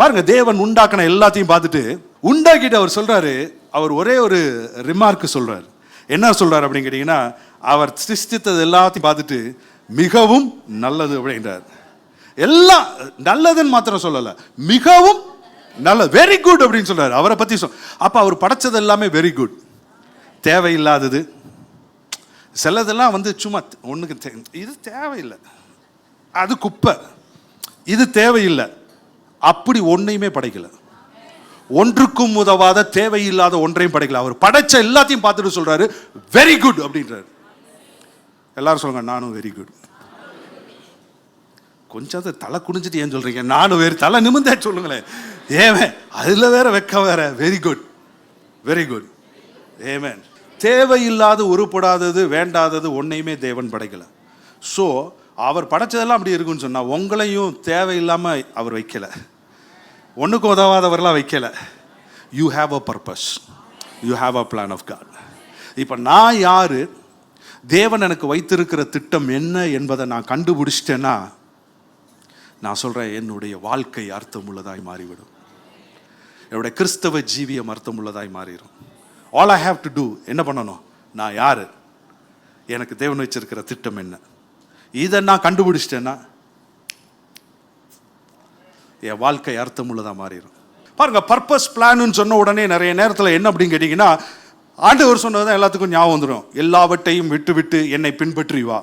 பாருங்க தேவன் உண்டாக்கின எல்லாத்தையும் பார்த்துட்டு உண்டாக்கிட்டு அவர் சொல்றாரு அவர் ஒரே ஒரு ரிமார்க் சொல்றாரு. என்ன சொல்றாரு அப்படின்னு கேட்டீங்கன்னா அவர் சிருஷ்டித்தது எல்லாத்தையும் பார்த்துட்டு மிகவும் நல்லது அப்படின்றார். எல்லாம் நல்லதுன்னு மாத்திரம் சொல்லல மிகவும் நல்ல வெரி குட் அப்படின்னு சொல்றாரு. அவரை பத்தி சொல் அப்ப அவர் படைச்சது எல்லாமே வெரி குட் தேவையில்லாதது. சிலதெல்லாம் வந்து சும்மா ஒண்ணுக்கு தே- இது தேவையில்லை. அது குப்பை. இது தேவையில்லை. அப்படி ஒன்றையுமே படைக்கல. ஒன்றுக்கும் உதவாத தேவையில்லாத ஒன்றையும் படைக்கல. அவர் படைச்ச எல்லாத்தையும் பார்த்துட்டு சொல்றாரு வெரி குட் அப்படின்றாரு. எல்லாரும் சொல்லுங்க நானும் வெரி குட் கொஞ்சம் அதை தலை குனிஞ்சிட்டு ஏன் சொல்றீங்க? நானும் வேறு தலை நிமிந்தே சொல்லுங்களேன். ஏமே அதுல வேற வெக்க வேற. வெரி குட் வெரி குட் ஏமேன் தேவையில்லாத உருப்படாதது வேண்டாதது ஒன்றையுமே தேவன் படைக்கல. ஸோ அவர் படைச்சதெல்லாம் அப்படி இருக்குன்னு சொன்னால் உங்களையும் தேவையில்லாமல் அவர் வைக்கலை. ஒன்றுக்கும் உதவாதவரெலாம் வைக்கலை. You have a purpose you have a plan of God இப்போ நான் யார்? தேவன் எனக்கு வைத்திருக்கிற திட்டம் என்ன என்பதை நான் கண்டுபிடிச்சிட்டேன்னா நான் சொல்கிறேன் என்னுடைய வாழ்க்கை அர்த்தமுள்ளதாய் மாறிவிடும். என்னுடைய கிறிஸ்தவ ஜீவியம் அர்த்தமுள்ளதாய் மாறிடும் all I have to do என்ன பண்ணணும்? நான் யார்? எனக்கு தேவன் வச்சிருக்கிற திட்டம் என்ன? இதை நான் கண்டுபிடிச்சிட்டேன்னா என் வாழ்க்கை அர்த்தமுள்ளதாக மாறிடும் பாருங்கள் பர்பஸ் பிளான்னு சொன்ன உடனே நிறைய நேரத்தில் என்ன அப்படின்னு கேட்டிங்கன்னா ஆண்டவர் சொன்னது தான் எல்லாத்துக்கும் ஞாபகம் வந்துடும் எல்லாவற்றையும் விட்டு விட்டு என்னை பின்பற்றி வா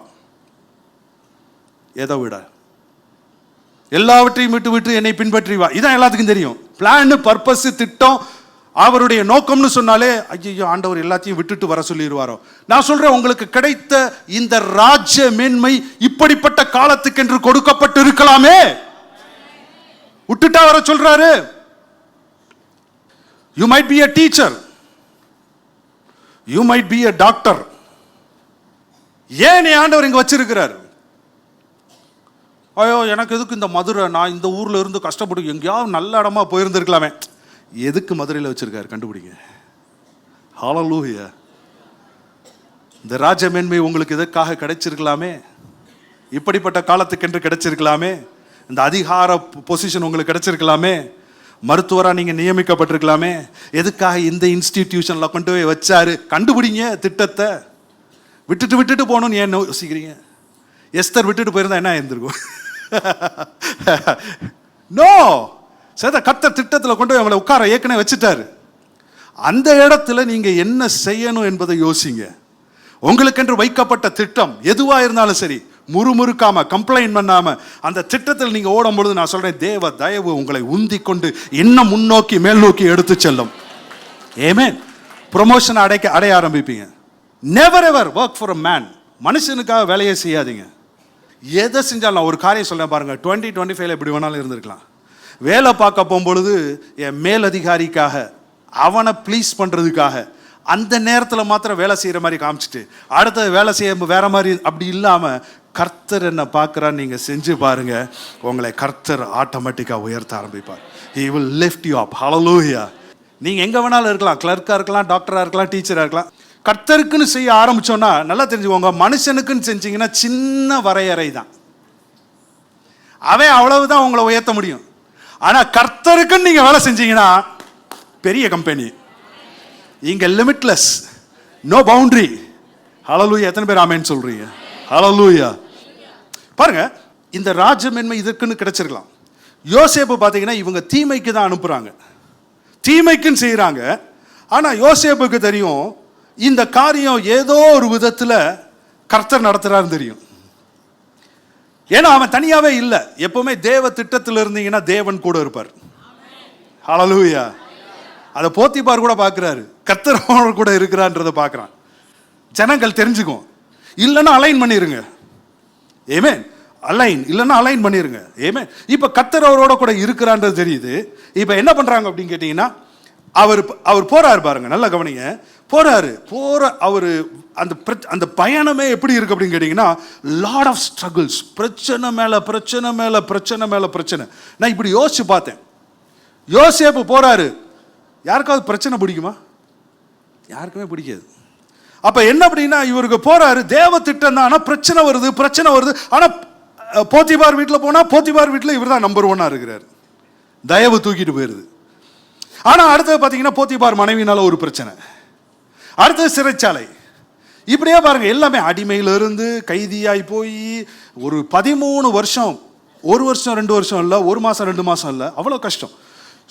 எதை விட? எல்லாவற்றையும் விட்டு விட்டு என்னை பின்பற்றி வா இதான் எல்லாத்துக்கும் தெரியும். பிளான் பர்பஸ் திட்டம் அவருடைய நோக்கம்னு சொன்னாலே ஐயோ ஆண்டவர் எல்லாத்தையும் விட்டுட்டு வர சொல்லிடுவாரோ. நான் சொல்றேன் உங்களுக்கு கிடைத்த இந்த ராஜ்ய மேன்மை இப்படிப்பட்ட காலத்துக்கென்று கொடுக்கப்பட்டு இருக்கலாமே விட்டுட்டா வர சொல்றாரு. You might be a teacher you might be a doctor ஏன் ஆண்டவர் இங்க வச்சிருக்கிறார்? ஐயோ எனக்கு எதுக்கு இந்த மதுரை? நான் இந்த ஊர்ல இருந்து கஷ்டப்பட்டு எங்கேயாவது நல்ல இடமா போயிருந்திருக்கலாமே. எதுக்கு மதுரையில் வச்சிருக்காரு கண்டுபிடிங்க? ஹalleluya. இந்த ராஜமேன்மை உங்களுக்கு எதற்காக கிடைச்சிருக்கலாமே? இப்படிப்பட்ட காலத்துக்கென்று கிடைச்சிருக்கலாமே? இந்த அதிகார பொசிஷன் உங்களுக்கு கிடைச்சிருக்கலாமே? மருத்துவராக நீங்கள் நியமிக்கப்பட்டிருக்கலாமே? எதுக்காக இந்த இன்ஸ்டிடியூஷனில் கொண்டு போய் வச்சாரு? கண்டுபிடிங்க திட்டத்தை. விட்டுட்டு விட்டுட்டு போகணும்னு ஏன் யோசிக்கிறீங்க? எஸ்தர் விட்டுட்டு போயிருந்தா என்ன இருந்திருக்கும் நோ சேத கத்த திட்டத்தில் கொண்டு போய் அவங்களை உட்கார ஏற்கனவே வச்சுட்டாரு. அந்த இடத்துல நீங்கள் என்ன செய்யணும் என்பதை யோசிங்க. உங்களுக்கென்று வைக்கப்பட்ட திட்டம் எதுவாக இருந்தாலும் சரி முறுமுறுக்காம கம்ப்ளைண்ட் பண்ணாம அந்த திட்டத்தில் நீங்க ஓடும் பொழுது நான் சொல்றேன் தேவ தயவு உங்களை உந்தி கொண்டு இன்னும் முன்னோக்கி மேல் நோக்கி எடுத்து செல்லும். ஏமேன் ப்ரொமோஷன் அடைக்க அடைய ஆரம்பிப்பீங்க. Never ever work for a man மனுஷனுக்காக வேலையை செய்யாதீங்க. எதை செஞ்சாலும் ஒரு காரியம் சொல்ல பாருங்க டுவெண்ட்டி டுவெண்ட்டி ஃபைவ்ல எப்படி வேணாலும் இருந்திருக்கலாம். வேலை பார்க்க போகும்பொழுது என் மேலதிகாரிக்காக அவனை ப்ளீஸ் பண்ணுறதுக்காக அந்த நேரத்தில் மாத்திரம் வேலை செய்கிற மாதிரி காமிச்சிட்டு அடுத்தது வேலை செய்ய வேற மாதிரி அப்படி இல்லாமல் கர்த்தர் என்ன பார்க்குறான்னு நீங்கள் செஞ்சு பாருங்கள் உங்களை கர்த்தர் ஆட்டோமேட்டிக்காக உயர்த்த ஆரம்பிப்பார். He will lift you up hallelujah நீங்கள் எங்கே வேணாலும் இருக்கலாம். கிளர்க்காக இருக்கலாம் டாக்டராக இருக்கலாம் டீச்சராக இருக்கலாம். கர்த்தருக்குன்னு செய்ய ஆரம்பிச்சோன்னா நல்லா தெரிஞ்சுக்கோங்க மனுஷனுக்குன்னு செஞ்சிங்கன்னா சின்ன வரையறை தான் அவன் அவ்வளவுதான் உங்களை உயர்த்த முடியும். ஆனால் கர்த்தருக்குன்னு நீங்கள் வேலை செஞ்சீங்கன்னா பெரிய கம்பெனி இங்கே லிமிட்லெஸ் நோ பவுண்ட்ரி ஹலலூயா எத்தனை பேர் ஆமேன்னு சொல்கிறீங்க ஹலலூயா பாருங்க இந்த ராஜமென்மை இதற்குன்னு கிடைச்சிருக்கலாம். யோசேப்பு பார்த்தீங்கன்னா இவங்க தீமைக்கு தான் அனுப்புகிறாங்க தீமைக்குன்னு செய்கிறாங்க ஆனால் யோசேப்புக்கு தெரியும் இந்த காரியம் ஏதோ ஒரு விதத்தில் கர்த்தர் நடத்துகிறாருன்னு தெரியும். ஏன்னா அவன் தனியாவே இல்லை. எப்பவுமே தேவ திட்டத்தில் இருந்தீங்கன்னா தேவன் கூட இருப்பார். ஹalleluya அதை போத்திப்பார் கூட பார்க்குறாரு கர்த்தர் கூட இருக்கிறான்றதை பார்க்குறான் ஜனங்கள் தெரிஞ்சுக்கும். இல்லைன்னா அலைன் பண்ணிடுங்க ஏமே அலைன் இல்லைன்னா அலைன் பண்ணிடுங்க ஏமே இப்போ கர்த்தர் அவரோட கூட இருக்கிறான்றது தெரியுது. இப்போ என்ன பண்ணுறாங்க அப்படின்னு கேட்டிங்கன்னா அவர் அவர் போறாரு பாருங்க நல்லா கவனிங்க. போறாரு போற அவர் அந்த அந்த பயணமே எப்படி இருக்கு அப்படின்னு கேட்டிங்கன்னா லாட் ஆஃப் ஸ்ட்ரகிள்ஸ் பிரச்சனை மேல பிரச்சனை மேல பிரச்சனை மேல பிரச்சனை. நான் இப்படி யோசிச்சு பார்த்தேன். யோசேப்பு போறாரு. யாருக்காவது பிரச்சனை பிடிக்குமா? யாருக்குமே பிடிக்காது. அப்ப என்ன அப்படின்னா இவருக்கு போறாரு தேவ திட்டம் தான் ஆனா பிரச்சனை வருது பிரச்சனை வருது. ஆனா போத்திபார் வீட்டில் போனா போத்திபார் வீட்டில் இவர் தான் நம்பர் ஒன்னா இருக்கிறார். தயவு தூக்கிட்டு போயிருது. ஆனால் அடுத்தது பார்த்தீங்கன்னா போத்திபார் மனைவினால ஒரு பிரச்சனை. அடுத்தது சிறைச்சாலை. இப்படியே பாருங்க எல்லாமே அடிமையிலிருந்து கைதியாய் போய் ஒரு பதிமூணு வருஷம் ஒரு வருஷம் ரெண்டு வருஷம் இல்லை ஒரு மாதம் ரெண்டு மாதம் இல்லை அவ்வளோ கஷ்டம்.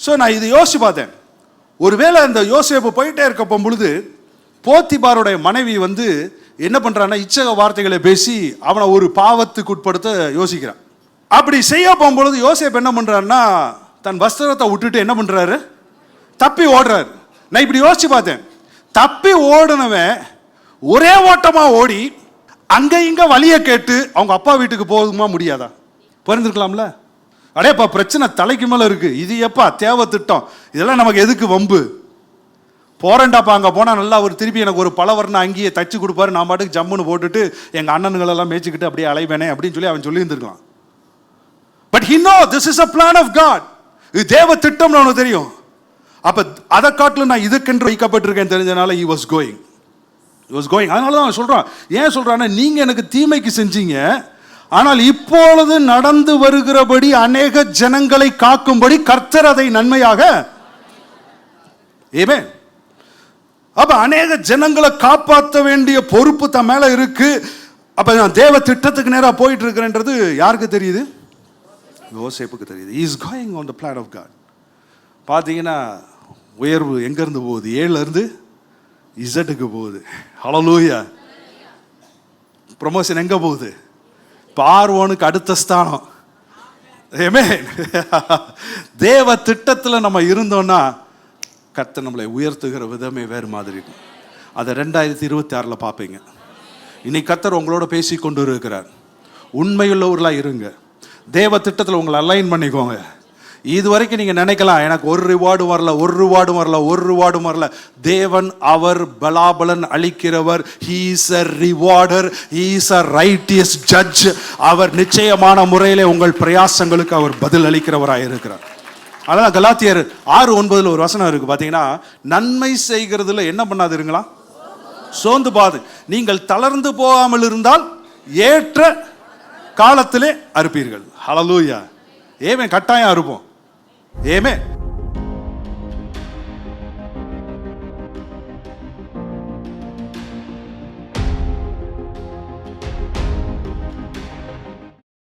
ஸோ நான் இது யோசிச்சு பார்த்தேன். ஒருவேளை அந்த யோசிப்பு போயிட்டே இருக்க பொழுது போத்திபாருடைய மனைவி வந்து என்ன பண்ணுறான்னா இச்சக வார்த்தைகளை பேசி அவனை ஒரு பாவத்துக்கு உட்படுத்த யோசிக்கிறான். அப்படி செய்ய போகும்பொழுது யோசேப் என்ன பண்ணுறான்னா தன் வஸ்திரத்தை விட்டுட்டு என்ன பண்ணுறாரு தப்பி ஓடுறாரு. நான் இப்படி யோசிச்சு பார்த்தேன். தப்பி ஓடுனவன் ஒரே ஓட்டமாக ஓடி அங்கே இங்கே வழியை கேட்டு அவங்க அப்பா வீட்டுக்கு போகுமா முடியாதா? பிறந்திருக்கலாம்ல அடேப்பா பிரச்சனை தலைக்கு மேலே இருக்குது இது எப்பா தேவை திட்டம். இதெல்லாம் நமக்கு எதுக்கு வம்பு? போறேன்டாப்பா அங்கே போனால் நல்லா அவர் திருப்பி எனக்கு ஒரு பலவர்ண அங்கேயே தச்சு கொடுப்பாரு. நான் பாட்டுக்கு ஜம்முன்னு போட்டுட்டு எங்கள் அண்ணனுங்களெல்லாம் மேய்ச்சிக்கிட்டு அப்படியே அலைவேனே அப்படின்னு சொல்லி அவன் சொல்லி இருந்திருக்கலாம் but he know this is a plan of God இது தேவ திட்டம்னு அவனுக்கு தெரியும். அப்போ அதை காட்டிலும் நான் இதுக்கென்று வைக்கப்பட்டிருக்கேன் தெரிஞ்சனால he was going was going அதனால தான் சொல்கிறான் ஏன் சொல்கிறான்னா நீங்கள் எனக்கு தீமைக்கு செஞ்சீங்க. ஆனால் இப்பொழுது நடந்து வருகிறபடி அநேக ஜனங்களை காக்கும்படி கர்த்தர் அதை நன்மையாக ஏமே அப்ப அநேக ஜனங்களை காப்பாற்ற வேண்டிய பொறுப்பு தன் மேல இருக்கு. அப்ப நான் தேவ திட்டத்துக்கு நேரா போயிட்டு இருக்கிறேன்றது யாருக்கு தெரியுது? யோசேப்புக்கு தெரியுது. Is going on the plan of God பார்த்தீங்கன்னா உயர்வு எங்கேருந்து போகுது? ஏழுலேருந்து இசட்டுக்கு போகுது. ஹலலூயா ப்ரொமோஷன் எங்கே போகுது? பார்வோனுக்கு அடுத்த ஸ்தானம். ஏமே தேவ திட்டத்தில் நம்ம இருந்தோம்னா கத்தை நம்மளை உயர்த்துகிற விதமே வேறு மாதிரி இருக்கும். அதை ரெண்டாயிரத்தி இருபத்தி ஆறில் பார்ப்பீங்க. இன்னைக்கு கத்தர் உங்களோட பேசி கொண்டு இருக்கிறார் உண்மையுள்ளவர்களாக இருங்க. தேவ திட்டத்தில் உங்களை அலைன் பண்ணிக்கோங்க. இது வரைக்கும் நீங்கள் நினைக்கலாம் எனக்கு ஒரு ரிவார்டும் வரல ஒரு ரிவார்டும் வரல ஒரு ரிவார்டும் வரல. தேவன் அவர் பலாபலன் அளிக்கிறவர். He's a rewarder he's a righteous judge அவர் நிச்சயமான முறையிலே உங்கள் பிரயாசங்களுக்கு அவர் பதில் அளிக்கிறவராக இருக்கிறார். அதான் கலாத்தியர் ஆறு ஒன்பதில் ஒரு வசனம் இருக்கு பார்த்தீங்கன்னா நன்மை செய்கிறதுல என்ன பண்ணாதிருங்களா சோர்ந்து பாது நீங்கள் தளர்ந்து போகாமல் இருந்தால் ஏற்ற காலத்திலே அறுப்பீர்கள். ஹலலூயா ஏமே கட்டாயம் அறுப்போம்? ஏமே